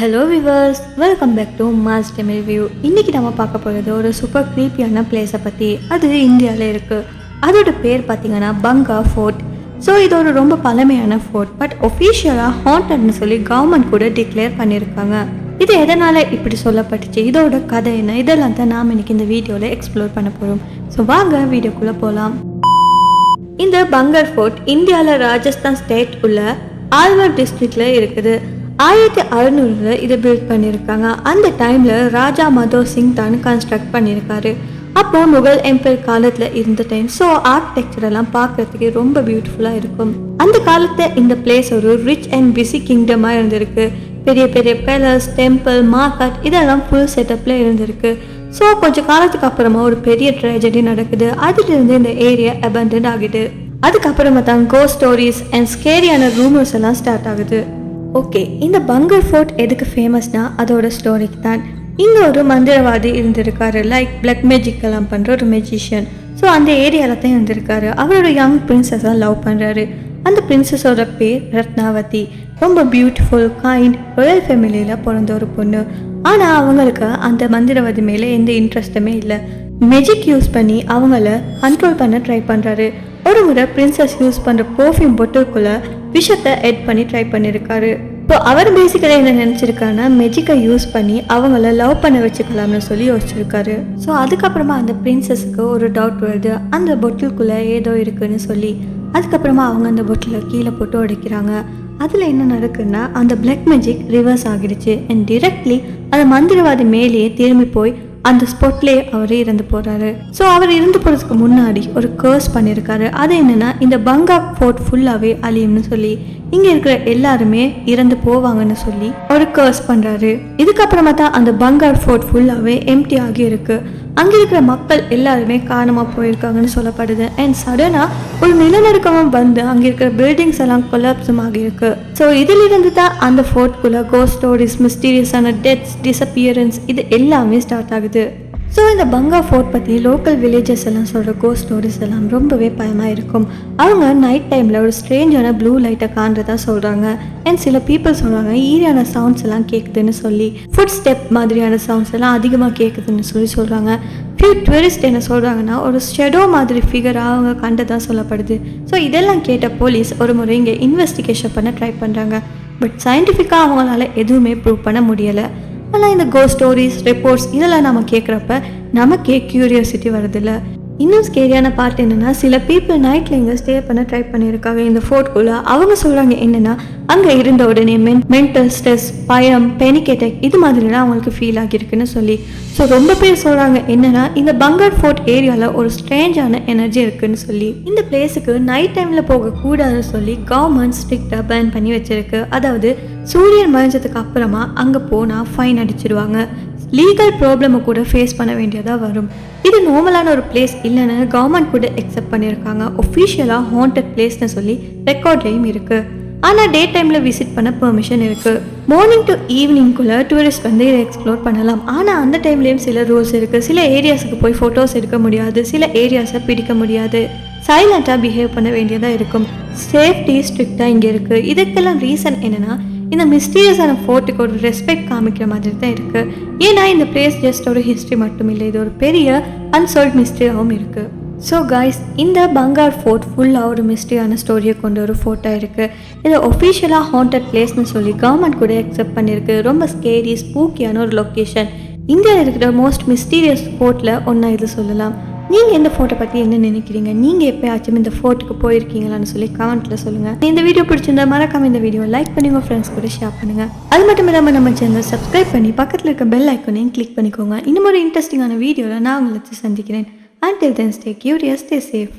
Hello viewers welcome back to mass Tamil view இன்றைக்கி நம்ம பார்க்க போகிறது ஒரு சூப்பர் க்ரீப்பியான பிளேஸை பற்றி அது இந்தியாவில் இருக்குது அதோட பேர் பார்த்தீங்கன்னா பங்கா ஃபோர்ட் ஸோ இது ஒரு ரொம்ப பழமையான ஃபோர்ட் பட் ஒஃபிஷியலாக ஹாண்டட்னு சொல்லி கவர்மெண்ட் கூட டிக்ளேர் பண்ணியிருக்காங்க இது எதனால் இப்படி சொல்லப்பட்டுச்சு? இதோட கதை என்ன? இதெல்லாம் தான் நாம் இன்றைக்கி இந்த வீடியோவில் எக்ஸ்ப்ளோர் பண்ண போகிறோம் ஸோ வாங்க வீடியோக்குள்ளே போகலாம் இந்த பங்கர் ஃபோர்ட் இந்தியாவில் ராஜஸ்தான் ஸ்டேட் உள்ள ஆல்வர் டிஸ்ட்ரிக்டில் இருக்குது. ஆயிரத்தி அறுநூறுல இதை பில்ட் பண்ணியிருக்காங்க. அந்த டைமில் ராஜா மதோ சிங் தான் கன்ஸ்ட்ரக்ட் பண்ணியிருக்காரு. அப்போ முகல் எம்பையர் காலத்தில் இருந்த டைம் ஸோ ஆர்கிடெக்சர் எல்லாம் பார்க்கறதுக்கு ரொம்ப பியூட்டிஃபுல்லாக இருக்கும். அந்த காலத்தில் இந்த பிளேஸ் ஒரு ரிச் அண்ட் பிஸி கிங்டமாக இருந்திருக்கு. பெரிய பெரிய பேலஸ் டெம்பிள் மார்க்கெட் இதெல்லாம் ஃபுல் செட்டப்பில் இருந்திருக்கு. ஸோ கொஞ்சம் காலத்துக்கு அப்புறமா ஒரு பெரிய ட்ராஜடி நடக்குது. அதிலிருந்து இந்த ஏரியா அபண்டன்ட் ஆகிட்டு அதுக்கப்புறமா தான் கோ ஸ்டோரிஸ் அண்ட் ஸ்கேரியான ரூமர்ஸ் எல்லாம் ஸ்டார்ட் ஆகுது. ஓகே இந்த பங்கர் ஃபோர்ட் எதுக்கு ஃபேமஸ்னா அதோட ஸ்டோரிக்கு தான். இங்கே ஒரு மந்திரவாதி இருந்திருக்காரு லைக் பிளக் மேஜிக் எல்லாம் பண்ணுற ஒரு மெஜிஷியன் ஸோ அந்த ஏரியாவில் தான் இருந்திருக்காரு. அவரோட யங் பிரின்சஸாக லவ் பண்ணுறாரு அந்த பிரின்சஸோட பேர் ரத்னாவதி. ரொம்ப பியூட்டிஃபுல் கைண்ட் ரொயல் ஃபேமிலியில் பிறந்த ஒரு பொண்ணு. ஆனால் அவங்களுக்கு அந்த மந்திரவாதி மேலே எந்த இன்ட்ரெஸ்ட்டுமே இல்லை. மெஜிக் யூஸ் பண்ணி அவங்கள கண்ட்ரோல் பண்ண ட்ரை பண்ணுறாரு ஒரு முறை பிரின்சஸ் யூஸ் பண்ணுற பர்ஃப்யூம் பொட்டிலுக்குள்ள விஷத்தை எட் பண்ணி ட்ரை பண்ணியிருக்காரு இப்போ அவர் பேசிக்கலாக என்ன நினச்சிருக்காருன்னா மெஜிக்கை யூஸ் பண்ணி அவங்கள லவ் பண்ண வச்சுக்கலாம்னு சொல்லி யோசிச்சிருக்காரு. ஸோ அதுக்கப்புறமா அந்த பிரின்சஸுக்கு ஒரு டவுட் வருது. அந்த பொட்டிலுக்குள்ளே ஏதோ இருக்குன்னு சொல்லி அதுக்கப்புறமா அவங்க அந்த பொட்டிலை கீழே போட்டு உடைக்கிறாங்க. அதில் என்ன நடக்குன்னா அந்த பிளாக் மேஜிக் ரிவர்ஸ் ஆகிடுச்சு. அண்ட் டிரெக்ட்லி அந்த மந்திரவாதி மேலேயே திரும்பி போய் அந்த ஸ்பாட்லேயே அவர் இறந்து போகிறாரு ஸோ அவர் இறந்து போகிறதுக்கு முன்னாடி ஒரு கேர்ஸ் பண்ணியிருக்காரு அது என்னென்னா இந்த பங்கா ஃபோர்ட் ஃபுல்லாகவே அழியும்னு சொல்லி இங்கே இருக்கிற எல்லாருமே இறந்து போவாங்கன்னு சொல்லி ஒரு கேர்ஸ் பண்ணுறாரு இதுக்கப்புறமா தான் அந்த பங்கார் ஃபோர்ட் ஃபுல்லாகவே எம்டி ஆகியிருக்கு. அங்கே இருக்கிற மக்கள் எல்லாருமே காணாமல் போயிருக்காங்கன்னு சொல்லப்படுது. அண்ட் சடனாக ஒரு நிலநடுக்கமும் வந்து அங்கே இருக்கிற பில்டிங்ஸ் எல்லாம் கொலாப்ஸும் ஆகியிருக்கு ஸோ இதிலிருந்து தான் அந்த ஃபோர்ட்குள்ளே கோ ஸ்டோரிஸ் மிஸ்டீரியஸான டெத்ஸ் டிஸப்பியரன்ஸ் இது எல்லாமே ஸ்டார்ட் ஆகுது. ஸோ இந்த பங்கா ஃபோர்ட் பற்றி லோக்கல் வில்லேஜஸ் எல்லாம் சொல்கிற கோ ஸ்டோரிஸ் எல்லாம் ரொம்பவே பயமாக இருக்கும். அவங்க நைட் டைமில் ஒரு ஸ்ட்ரேஞ்சான ப்ளூ லைட்டை காண்றதா சொல்கிறாங்க அண்ட் சில பீப்புள் சொல்கிறாங்க ஈரியான சவுண்ட்ஸ் எல்லாம் கேட்குதுன்னு சொல்லி. ஃபுட் ஸ்டெப் மாதிரியான சவுண்ட்ஸ் எல்லாம் அதிகமாக கேட்குதுன்னு சொல்லி சொல்கிறாங்க ஃபியூ டூரிஸ்ட் என்ன சொல்கிறாங்கன்னா ஒரு ஷெடோ மாதிரி ஃபிகராக அவங்க கண்டதாக சொல்லப்படுது. ஸோ இதெல்லாம் கேட்ட போலீஸ் ஒரு முறை இங்கே இன்வெஸ்டிகேஷன் பண்ண ட்ரை பண்ணுறாங்க பட் சயின்டிஃபிக்காக அவங்களால எதுவுமே ப்ரூவ் பண்ண முடியலை. ஆனால் இந்த கோ ஸ்டோரிஸ் ரிப்போர்ட்ஸ் இதெல்லாம் நம்ம கேட்குறப்ப நமக்கே கியூரியாசிட்டி வருதில்ல இன்னும் ஸ்கேரியான பார்ட் என்னன்னா சில பீப்புள் நைட்டில் இங்கே ஸ்டே பண்ண ட்ரை பண்ணியிருக்காங்க. இந்த ஃபோர்ட்குள்ளே அவங்க சொல்கிறாங்க என்னென்னா அங்கே இருந்த உடனே மென் மென்டல் ஸ்ட்ரெஸ் பயம் பெனிக் அட்டாக் இது மாதிரிலாம் அவங்களுக்கு ஃபீல் ஆகியிருக்குன்னு சொல்லி. ஸோ ரொம்ப பேர் சொல்கிறாங்க என்னென்னா இந்த பங்கர் ஃபோர்ட் ஏரியாவில் ஒரு ஸ்ட்ரேஞ்சான எனர்ஜி இருக்குன்னு சொல்லி. இந்த பிளேஸுக்கு நைட் டைமில் போகக்கூடாதுன்னு சொல்லி கவர்மெண்ட் ஸ்ட்ரிக்டாக பேன் பண்ணி வச்சிருக்கு. அதாவது சூரியன் மறைஞ்சதுக்கு அப்புறமா அங்கே போனால் ஃபைன் அடிச்சிடுவாங்க லீகல் ப்ராப்ளமை கூட ஃபேஸ் பண்ண வேண்டியதாக வரும். இது நார்மலான ஒரு பிளேஸ் இல்லைன்னு கவர்மெண்ட் கூட எக்ஸெப்ட் பண்ணியிருக்காங்க. ஒஃபிஷியலாக ஹாண்டட் பிளேஸ்னு சொல்லி ரெக்கார்ட்லேயும் இருக்குது ஆனால் டே டைமில் விசிட் பண்ண பெர்மிஷன் இருக்குது மார்னிங் டு ஈவினிங்குள்ளே டூரிஸ்ட் வந்து இதை எக்ஸ்ப்ளோர் பண்ணலாம். ஆனால் அந்த டைம்லேயும் சில ரூல்ஸ் இருக்குது சில ஏரியாஸுக்கு போய் ஃபோட்டோஸ் எடுக்க முடியாது. சில ஏரியாஸை பிடிக்க முடியாது. சைலண்ட்டாக பிஹேவ் பண்ண வேண்டியதாக இருக்கும். சேஃப்டி ஸ்ட்ரிக்டாக இங்கே இருக்குது இதுக்கெல்லாம் ரீசன் என்னென்னா இந்த மிஸ்டீரியஸான ஃபோர்ட்டுக்கு ஒரு ரெஸ்பெக்ட் காமிக்கிற மாதிரி தான் இருக்குது ஏன்னா இந்த பிளேஸ் ஜஸ்ட் ஒரு ஹிஸ்ட்ரி மட்டும் இல்லை இது ஒரு பெரிய அன்சால்வ் மிஸ்ட்ரியாகவும் இருக்குது ஸோ காய்ஸ் இந்த பங்கார் ஃபோர்ட் ஃபுல்லாக ஒரு மிஸ்ட்ரியான ஸ்டோரியை கொண்ட ஒரு ஃபோட்டோ இருக்குது இது ஒஃபிஷியலாக ஹாண்டட் பிளேஸ்னு சொல்லி கவர்மெண்ட் கூட அக்செப்ட் பண்ணியிருக்கு ரொம்ப ஸ்கேரி ஸ்பூக்கியான ஒரு லொக்கேஷன் இந்தியாவில் இருக்கிற மோஸ்ட் மிஸ்டீரியஸ் ஃபோர்ட்டில் ஒன்றா இது சொல்லலாம். நீங்கள் இந்த ஃபோட்டோ பற்றி என்ன நினைக்கிறீங்க? நீங்கள் எப்போயாச்சும் இந்த ஃபோட்டோக்கு போயிருக்கீங்களான்னு சொல்லி கமெண்ட்டில் சொல்லுங்கள் இந்த வீடியோ பிடிச்சிருந்தா மறக்காம இந்த வீடியோ லைக் பண்ணி உங்கள் ஃப்ரெண்ட்ஸ் கூட ஷேர் பண்ணுங்கள் அது மட்டும் இல்லாமல் நம்ம சேனல் சப்ஸ்கிரைப் பண்ணி பக்கத்தில் இருக்க பெல் ஐக்கனையும் கிளிக் பண்ணிக்கோங்க. இன்னும் ஒரு இன்ட்ரெஸ்டிங்கான வீடியோவில் நான் உங்களை வச்சு சந்திக்கிறேன். Until then stay curious stay safe